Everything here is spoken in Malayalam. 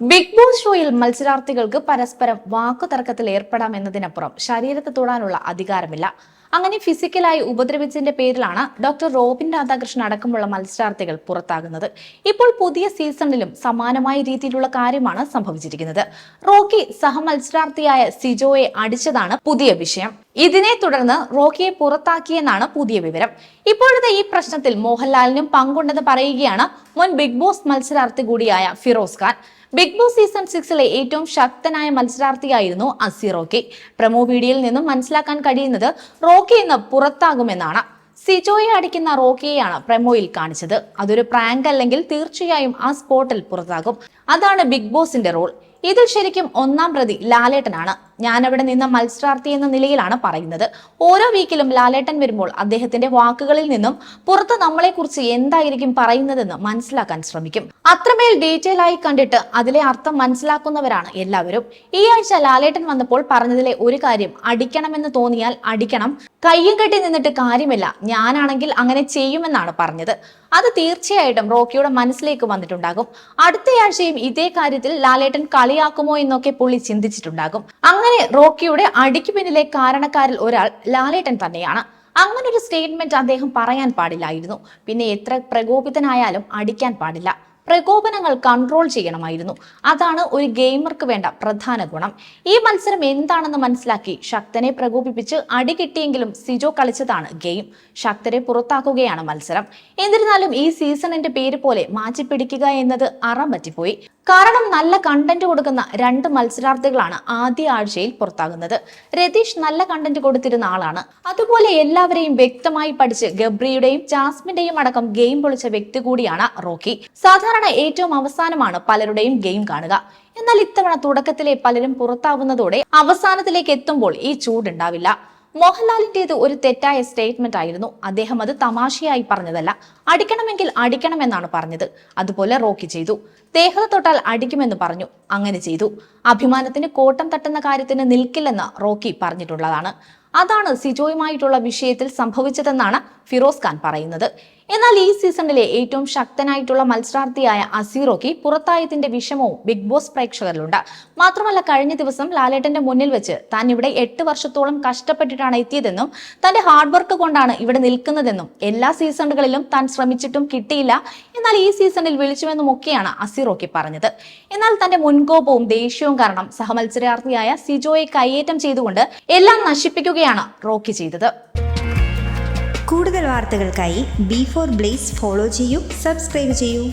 ബിഗ് ബോസ് ഷോയിൽ മത്സരാർത്ഥികൾക്ക് പരസ്പരം വാക്കുതർക്കത്തിൽ ഏർപ്പെടാം എന്നതിനപ്പുറം ശരീരത്തെ തൊടാനുള്ള അധികാരമില്ല. അങ്ങനെ ഫിസിക്കലായി ഉപദ്രവിച്ചതിന്റെ പേരിലാണ് ഡോക്ടർ റോബിൻ രാധാകൃഷ്ണൻ അടക്കമുള്ള മത്സരാർത്ഥികൾ പുറത്താകുന്നത്. ഇപ്പോൾ പുതിയ സീസണിലും സമാനമായ രീതിയിലുള്ള കാര്യമാണ് സംഭവിച്ചിരിക്കുന്നത്. റോക്കി സഹമത്സരാർത്ഥിയായ സിജോയെ അടിച്ചതാണ് പുതിയ വിഷയം. ഇതിനെ തുടർന്ന് റോക്കിയെ പുറത്താക്കിയെന്നാണ് പുതിയ വിവരം. ഇപ്പോഴത്തെ ഈ പ്രശ്നത്തിൽ മോഹൻലാലിനും പങ്കുണ്ടെന്ന് പറയുകയാണ് മുൻ ബിഗ് ബോസ് മത്സരാർത്ഥി കൂടിയായ Firoz Khan. Bigg Boss season സിക്സിലെ ഏറ്റവും ശക്തനായ മത്സരാർത്ഥിയായിരുന്നു അസി റോക്കി. പ്രമോ വീഡിയോയിൽ നിന്നും മനസ്സിലാക്കാൻ കഴിയുന്നത് റോക്കി ഇന്ന് പുറത്താകുമെന്നാണ്. സിജോയെ അടിക്കുന്ന റോക്കിയെയാണ് പ്രമോയിൽ കാണിച്ചത്. അതൊരു പ്രാങ്ക് അല്ലെങ്കിൽ തീർച്ചയായും ആ സ്പോട്ടിൽ പുറത്താകും. അതാണ് ബിഗ് ബോസിന്റെ റോൾ ഇതിൽ ശരിക്കും ഒന്നാം പ്രതി ലാലേട്ടനാണ്. ഞാൻ അവിടെ നിന്ന മത്സരാർത്ഥി എന്ന നിലയിലാണ് പറയുന്നത്. ഓരോ വീക്കിലും ലാലേട്ടൻ വരുമ്പോൾ അദ്ദേഹത്തിന്റെ വാക്കുകളിൽ നിന്നും പുറത്ത് നമ്മളെക്കുറിച്ച് എന്തായിരിക്കും പറയുന്നതെന്ന് മനസ്സിലാക്കാൻ ശ്രമിക്കും. അത്രമേൽ ഡീറ്റെയിൽ ആയി കണ്ടിട്ട് അതിലെ അർത്ഥം മനസ്സിലാക്കുന്നവരാണ് എല്ലാവരും. ഈ ആഴ്ച ലാലേട്ടൻ വന്നപ്പോൾ പറഞ്ഞതിലെ ഒരു കാര്യം അടിക്കണമെന്ന് തോന്നിയാൽ അടിക്കണം. കയ്യും കെട്ടി നിന്നിട്ട് കാര്യമില്ല. ഞാനാണെങ്കിൽ അങ്ങനെ ചെയ്യുമെന്നാണ് പറഞ്ഞത്. അത് തീർച്ചയായിട്ടും റോക്കിയുടെ മനസ്സിലേക്ക് വന്നിട്ടുണ്ടാകും. അടുത്തയാഴ്ചയും ഇതേ കാര്യത്തിൽ ലാലേട്ടൻ കളിയാക്കുമോ എന്നൊക്കെ പുള്ളി ചിന്തിച്ചിട്ടുണ്ടാകും. അങ്ങനെ റോക്കിയുടെ അടിക്ക് പിന്നിലെ കാരണക്കാരിൽ ഒരാൾ ലാലേട്ടൻ തന്നെയാണ്. അങ്ങനെ ഒരു സ്റ്റേറ്റ്മെന്റ് അദ്ദേഹം പറയാൻ പാടില്ലായിരുന്നു. പിന്നെ എത്ര പ്രകോപിതനായാലും അടിക്കാൻ പാടില്ല. പ്രകോപനങ്ങൾ കൺട്രോൾ ചെയ്യണമായിരുന്നു. അതാണ് ഒരു ഗെയിമർക്ക് വേണ്ട പ്രധാന ഗുണം. ഈ മത്സരം എന്താണെന്ന് മനസ്സിലാക്കി ശക്തനെ പ്രകോപിപ്പിച്ച് അടി കിട്ടിയെങ്കിലും സിജോ കളിച്ചതാണ് ഗെയിം ശക്തരെ പുറത്താക്കുകയാണ് മത്സരം. എന്നിരുന്നാലും ഈ സീസണിന്റെ പേര് പോലെ മാറ്റിപ്പിടിക്കുക എന്നത് അറം പറ്റിപ്പോയി കാരണം നല്ല കണ്ടന്റ് കൊടുക്കുന്ന രണ്ട് മത്സരാർത്ഥികളാണ് ആദ്യ ആഴ്ചയിൽ പുറത്താകുന്നത്. രതീഷ് നല്ല കണ്ടന്റ് കൊടുത്തിരുന്ന ആളാണ്. അതുപോലെ എല്ലാവരെയും വ്യക്തമായി പഠിച്ച് ഗബ്രിയുടെയും ജാസ്മിന്റെയും അടക്കം ഗെയിം പൊളിച്ച വ്യക്തി കൂടിയാണ് റോക്കി. സാധാരണ ഏറ്റവും അവസാനമാണ് പലരുടെയും ഗെയിം കാണുക. എന്നാൽ ഇത്തവണ തുടക്കത്തിലെ പലരും പുറത്താവുന്നതോടെ അവസാനത്തിലേക്ക് എത്തുമ്പോൾ ഈ ചൂടുണ്ടാവില്ല മോഹൻലാലിന്റേത് ഒരു തെറ്റായ സ്റ്റേറ്റ്മെന്റ് ആയിരുന്നു. അദ്ദേഹം അത് തമാശയായി പറഞ്ഞതല്ല. അടിക്കണമെങ്കിൽ അടിക്കണമെന്നാണ് പറഞ്ഞത്. അതുപോലെ റോക്കി ചെയ്തു. ദേഹത്തെ തൊട്ടാൽ അടിക്കുമെന്ന് പറഞ്ഞു. അങ്ങനെ ചെയ്തു. അഭിമാനത്തിന് കോട്ടം തട്ടുന്ന കാര്യത്തിന് നിൽക്കില്ലെന്ന് റോക്കി പറഞ്ഞിട്ടുള്ളതാണ്. അതാണ് സിജോയുമായിട്ടുള്ള വിഷയത്തിൽ സംഭവിച്ചതെന്നാണ് ഫിറോസ് ഖാൻ പറയുന്നത്. എന്നാൽ ഈ സീസണിലെ ഏറ്റവും ശക്തനായിട്ടുള്ള മത്സരാർത്ഥിയായ അസീറോക്കി പുറത്തായതിന്റെ വിഷമവും ബിഗ് ബോസ് പ്രേക്ഷകരിലുണ്ട്. മാത്രമല്ല കഴിഞ്ഞ ദിവസം ലാലേട്ടന്റെ മുന്നിൽ വെച്ച് താൻ ഇവിടെ എട്ട് വർഷത്തോളം കഷ്ടപ്പെട്ടിട്ടാണ് എത്തിയതെന്നും തന്റെ ഹാർഡ് വർക്ക് കൊണ്ടാണ് ഇവിടെ നിൽക്കുന്നതെന്നും എല്ലാ സീസണുകളിലും താൻ ശ്രമിച്ചിട്ടും കിട്ടിയില്ല. എന്നാൽ ഈ സീസണിൽ വിളിച്ചുവെന്നും ഒക്കെയാണ് അസീറോക്കി പറഞ്ഞത്. എന്നാൽ തന്റെ മുൻകോപവും ദേഷ്യവും കാരണം സഹമത്സരാർത്ഥിയായ സിജോയെ കയ്യേറ്റം ചെയ്തുകൊണ്ട് എല്ലാം നശിപ്പിക്കുകയാണ് റോക്കി ചെയ്തത്. കൂടുതൽ വാർത്തകൾക്കായി ബി ഫോർ ബ്ലേസ് ഫോളോ ചെയ്യൂ സബ്സ്ക്രൈബ് ചെയ്യൂ.